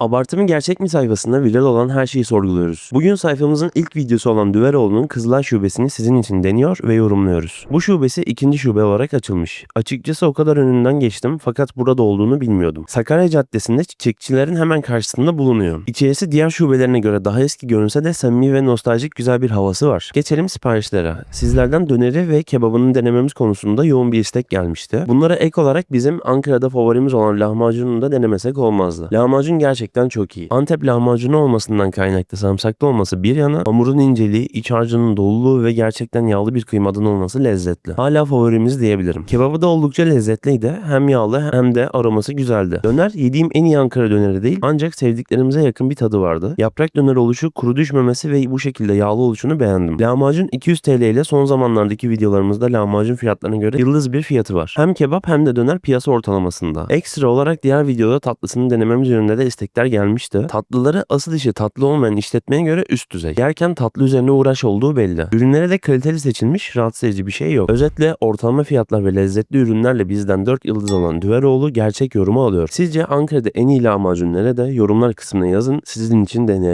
Abartı mı gerçek mi sayfasında viral olan her şeyi sorguluyoruz. Bugün sayfamızın ilk videosu olan Düveroğlu'nun Kızılay Şubesini sizin için deniyor ve yorumluyoruz. Bu şubesi ikinci şube olarak açılmış. Açıkçası o kadar önünden geçtim fakat burada olduğunu bilmiyordum. Sakarya Caddesi'nde çiçekçilerin hemen karşısında bulunuyor. İçerisi diğer şubelerine göre daha eski görünse de samimi ve nostaljik güzel bir havası var. Geçelim siparişlere. Sizlerden döneri ve kebabını denememiz konusunda yoğun bir istek gelmişti. Bunlara ek olarak bizim Ankara'da favorimiz olan lahmacununu da denemesek olmazdı. Lahmacun gerçekten çok iyi. Antep lahmacunu olmasından kaynaklı sarımsaklı olması bir yana hamurun inceliği, iç harcının doluluğu ve gerçekten yağlı bir kıymadan olması lezzetli. Hala favorimiz diyebilirim. Kebabı da oldukça lezzetliydi. Hem yağlı hem de aroması güzeldi. Döner yediğim en iyi Ankara döneri değil ancak sevdiklerimize yakın bir tadı vardı. Yaprak döner oluşu, kuru düşmemesi ve bu şekilde yağlı oluşunu beğendim. Lahmacun 200 TL ile son zamanlardaki videolarımızda lahmacun fiyatlarına göre yıldız bir fiyatı var. Hem kebap hem de döner piyasa ortalamasında. Ekstra olarak diğer videoda tatlısını denememiz yönünde de istekler gelmişti. Tatlıları asıl işi tatlı olmayan işletmeye göre üst düzey. Yerken tatlı üzerine uğraş olduğu belli. Ürünlere de kaliteli seçilmiş, rahatsız edici bir şey yok. Özetle ortalama fiyatlar ve lezzetli ürünlerle bizden 4 yıldız alan Düveroğlu gerçek yorumu alıyor. Sizce Ankara'da en iyi lahmacun nerede? Yorumlar kısmına yazın. Sizin için deneyelim.